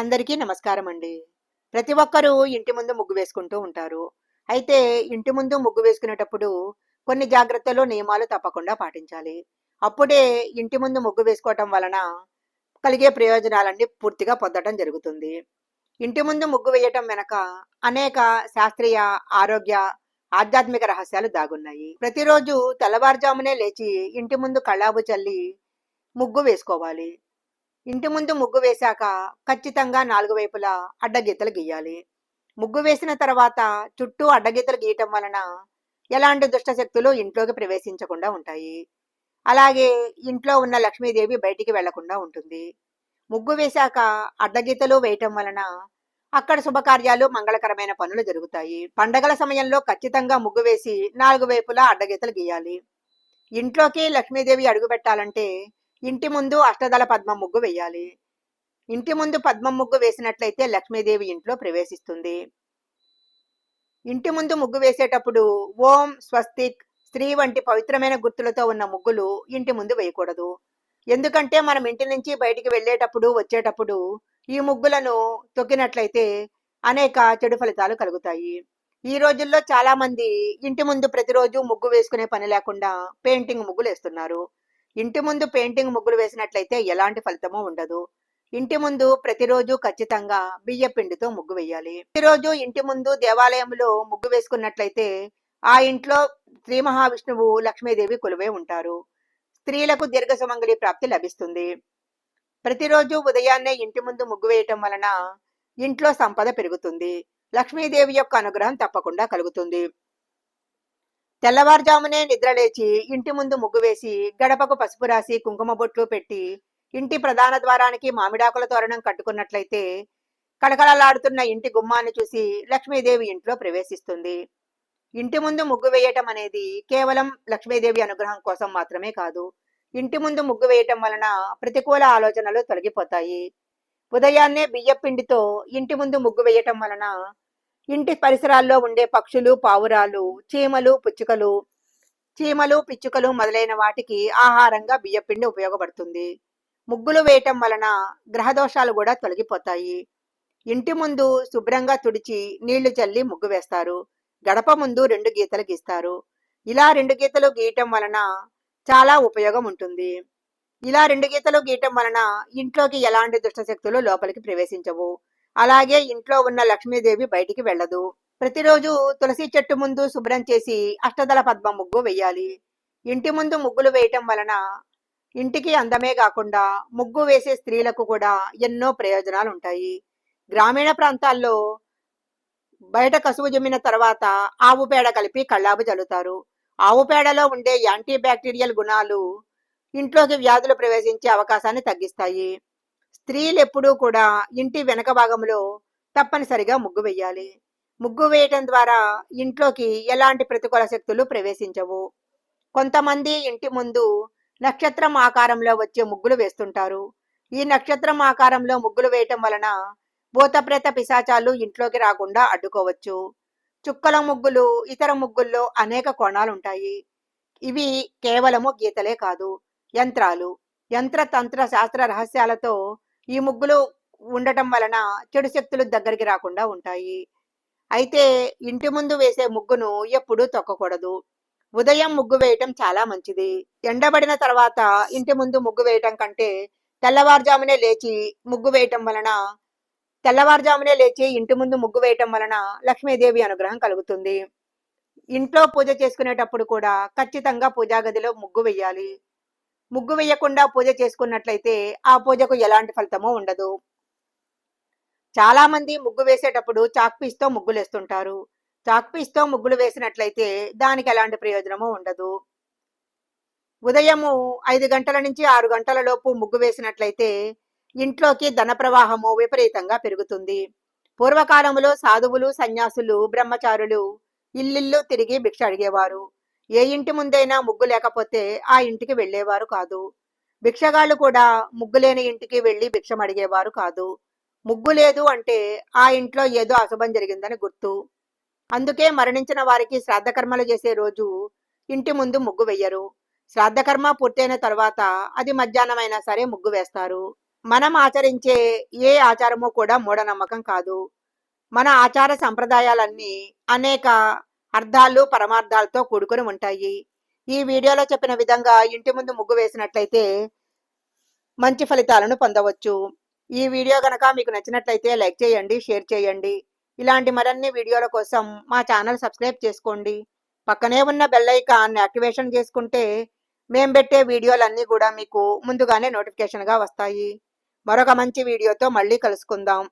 అందరికీ నమస్కారం అండి ప్రతి ఒక్కరూ ఇంటి ముందు ముగ్గు వేసుకుంటూ ఉంటారు. అయితే ఇంటి ముందు ముగ్గు వేసుకునేటప్పుడు కొన్ని జాగ్రత్తలు నియమాలు తప్పకుండా పాటించాలి. అప్పుడే ఇంటి ముందు ముగ్గు వేసుకోవటం వలన కలిగే ప్రయోజనాలన్నీ పూర్తిగా పొందడం జరుగుతుంది. ఇంటి ముందు ముగ్గు వేయటం వెనక అనేక శాస్త్రీయ ఆరోగ్య ఆధ్యాత్మిక రహస్యాలు దాగున్నాయి. ప్రతిరోజు తెల్లవారుజామునే లేచి ఇంటి ముందు కళ్ళాబు చల్లి ముగ్గు వేసుకోవాలి. ఇంటి ముందు ముగ్గు వేశాక ఖచ్చితంగా నాలుగు వైపులా అడ్డగీతలు గీయాలి. ముగ్గు వేసిన తర్వాత చుట్టూ అడ్డగీతలు గీయటం వలన ఎలాంటి దుష్ట శక్తులు ఇంట్లోకి ప్రవేశించకుండా ఉంటాయి. అలాగే ఇంట్లో ఉన్న లక్ష్మీదేవి బయటికి వెళ్ళకుండా ఉంటుంది. ముగ్గు వేశాక అడ్డగీతలు వేయటం వలన అక్కడ శుభకార్యాలు మంగళకరమైన పనులు జరుగుతాయి. పండగల సమయంలో ఖచ్చితంగా ముగ్గు వేసి నాలుగు వైపులా అడ్డగీతలు గీయాలి. ఇంట్లోకి లక్ష్మీదేవి అడుగు పెట్టాలంటే ఇంటి ముందు అష్టదళ పద్మ ముగ్గు వేయాలి. ఇంటి ముందు పద్మ ముగ్గు వేసినట్లయితే లక్ష్మీదేవి ఇంట్లో ప్రవేశిస్తుంది. ఇంటి ముందు ముగ్గు వేసేటప్పుడు ఓం స్వస్తిక్ స్త్రీ వంటి పవిత్రమైన గుర్తులతో ఉన్న ముగ్గులు ఇంటి ముందు వేయకూడదు. ఎందుకంటే మనం ఇంటి నుంచి బయటికి వెళ్ళేటప్పుడు వచ్చేటప్పుడు ఈ ముగ్గులను తొక్కినట్లయితే అనేక చెడు ఫలితాలు కలుగుతాయి. ఈ రోజుల్లో చాలా మంది ఇంటి ముందు ప్రతిరోజు ముగ్గు వేసుకునే పని లేకుండా పెయింటింగ్ ముగ్గులు వేస్తున్నారు ఇంటి ముందు పెయింటింగ్ ముగ్గులు వేసినట్లయితే ఎలాంటి ఫలితమూ ఉండదు. ఇంటి ముందు ప్రతిరోజు ఖచ్చితంగా బియ్య పిండితో ముగ్గు వేయాలి. ప్రతిరోజు ఇంటి ముందు దేవాలయంలో ముగ్గు వేసుకున్నట్లయితే ఆ ఇంట్లో శ్రీ మహావిష్ణువు లక్ష్మీదేవి కొలువై ఉంటారు. స్త్రీలకు దీర్ఘ సుమంగళి ప్రాప్తి లభిస్తుంది. ప్రతిరోజు ఉదయాన్నే ఇంటి ముందు ముగ్గు వేయటం వలన ఇంట్లో సంపద పెరుగుతుంది. లక్ష్మీదేవి యొక్క అనుగ్రహం తప్పకుండా కలుగుతుంది. తెల్లవారుజామునే నిద్రలేచి ఇంటి ముందు ముగ్గు వేసి గడపకు పసుపు రాసి కుంకుమ బొట్లు పెట్టి ఇంటి ప్రధాన ద్వారానికి మామిడాకుల తోరణం కట్టుకున్నట్లయితే కళకళలాడుతున్న ఇంటి గుమ్మాన్ని చూసి లక్ష్మీదేవి ఇంట్లో ప్రవేశిస్తుంది. ఇంటి ముందు ముగ్గు వేయటం అనేది కేవలం లక్ష్మీదేవి అనుగ్రహం కోసం మాత్రమే కాదు ఇంటి ముందు ముగ్గు వేయటం వలన ప్రతికూల ఆలోచనలు తొలగిపోతాయి. ఉదయాన్నే బియ్యపిండితో ఇంటి ముందు ముగ్గు వేయటం వలన ఇంటి పరిసరాల్లో ఉండే పక్షులు పావురాలు చీమలు పుచ్చుకలు చీమలు పిచ్చుకలు మొదలైన వాటికి ఆహారంగా బియ్యపిండి ఉపయోగపడుతుంది. ముగ్గులు వేయటం వలన గ్రహదోషాలు కూడా తొలగిపోతాయి. ఇంటి ముందు శుభ్రంగా తుడిచి నీళ్ళు చల్లి ముగ్గు వేస్తారు. గడప ముందు రెండు గీతలు గీస్తారు. ఇలా రెండు గీతలు గీయటం వలన చాలా ఉపయోగం ఉంటుంది. ఇలా రెండు గీతలు గీయటం వలన ఇంట్లోకి ఎలాంటి దుష్టశక్తులు లోపలికి ప్రవేశించవు. అలాగే ఇంట్లో ఉన్న లక్ష్మీదేవి బయటికి వెళ్ళదు. ప్రతిరోజు తులసి చెట్టు ముందు శుభ్రం చేసి అష్టదళ పద్మ ముగ్గు వేయాలి. ఇంటి ముందు ముగ్గులు వేయటం వలన ఇంటికి అందమే కాకుండా ముగ్గు వేసే స్త్రీలకు కూడా ఎన్నో ప్రయోజనాలు ఉంటాయి. గ్రామీణ ప్రాంతాల్లో బయట కసువు జమ్మిన తర్వాత ఆవు పేడ కలిపి కళ్ళాబు చల్లుతారు. ఆవు పేడలో ఉండే యాంటీ బ్యాక్టీరియల్ గుణాలు ఇంట్లోకి వ్యాధులు ప్రవేశించే అవకాశాన్ని తగ్గిస్తాయి. స్త్రీలు ఎప్పుడూ కూడా ఇంటి వెనక భాగంలో తప్పనిసరిగా ముగ్గు వేయాలి ముగ్గు వేయటం ద్వారా ఇంట్లోకి ఎలాంటి ప్రతికూల శక్తులు ప్రవేశించవు. కొంతమంది ఇంటి ముందు నక్షత్రం ఆకారంలో వచ్చే ముగ్గులు వేస్తుంటారు. ఈ నక్షత్రం ఆకారంలో ముగ్గులు వేయటం వలన భూతప్రేత పిశాచాలు ఇంట్లోకి రాకుండా అడ్డుకోవచ్చు. చుక్కల ముగ్గులు ఇతర ముగ్గుల్లో అనేక కోణాలుంటాయి. ఇవి కేవలము గీతలే కాదు యంత్రాలు. యంత్ర తంత్ర శాస్త్ర రహస్యాలతో ఈ ముగ్గులు ఉండటం వలన చెడు శక్తులు దగ్గరికి రాకుండా ఉంటాయి. అయితే ఇంటి ముందు వేసే ముగ్గును ఎప్పుడూ తొక్కకూడదు. ఉదయం ముగ్గు వేయటం చాలా మంచిది. ఎండబడిన తర్వాత ఇంటి ముందు ముగ్గు వేయటం కంటే తెల్లవారుజామునే లేచి ముగ్గు వేయటం వలన తెల్లవారుజామునే లేచి ఇంటి ముందు ముగ్గు వేయటం వలన లక్ష్మీదేవి అనుగ్రహం కలుగుతుంది. ఇంట్లో పూజ చేసుకునేటప్పుడు కూడా ఖచ్చితంగా పూజా గదిలో ముగ్గు వేయాలి. ముగ్గు వేయకుండా పూజ చేసుకున్నట్లయితే ఆ పూజకు ఎలాంటి ఫలితమూ ఉండదు. చాలా మంది ముగ్గు వేసేటప్పుడు చాక్పీస్తో ముగ్గులు వేస్తుంటారు చాక్పీస్తో ముగ్గులు వేసినట్లయితే దానికి ఎలాంటి ప్రయోజనము ఉండదు. ఉదయము ఐదు గంటల నుంచి ఆరు గంటల లోపు ముగ్గు వేసినట్లయితే ఇంట్లోకి ధన ప్రవాహము విపరీతంగా పెరుగుతుంది. పూర్వకాలంలో సాధువులు సన్యాసులు బ్రహ్మచారులు ఇల్లిల్లు తిరిగి భిక్ష అడిగేవారు. ఏ ఇంటి ముందైనా ముగ్గు లేకపోతే ఆ ఇంటికి వెళ్ళేవారు కాదు. భిక్షగాళ్ళు కూడా ముగ్గు లేని ఇంటికి వెళ్ళి భిక్షం అడిగేవారు కాదు. ముగ్గు లేదు అంటే ఆ ఇంట్లో ఏదో అశుభం జరిగిందని గుర్తు. అందుకే మరణించిన వారికి శ్రాద్ధకర్మలు చేసే రోజు ఇంటి ముందు ముగ్గు వెయ్యరు. శ్రాద్ధకర్మ పూర్తయిన తర్వాత అది మధ్యాహ్నం అయినా సరే ముగ్గు వేస్తారు. మనం ఆచరించే ఏ ఆచారము కూడా మూఢనమ్మకం కాదు. మన ఆచార సంప్రదాయాలన్నీ అనేక అర్థాలు పరమార్థాలతో కూడుకుని ఉంటాయి. ఈ వీడియోలో చెప్పిన విధంగా ఇంటి ముందు ముగ్గు వేసినట్లయితే మంచి ఫలితాలను పొందవచ్చు. ఈ వీడియో కనుక మీకు నచ్చినట్లయితే లైక్ చేయండి షేర్ చేయండి. ఇలాంటి మరిన్ని వీడియోల కోసం మా ఛానల్ సబ్స్క్రైబ్ చేసుకోండి. పక్కనే ఉన్న బెల్ ఐకాన్ యాక్టివేషన్ చేసుకుంటే మేము పెట్టే వీడియోలన్నీ కూడా మీకు ముందుగానే నోటిఫికేషన్గా వస్తాయి. మరొక మంచి వీడియోతో మళ్ళీ కలుసుకుందాం.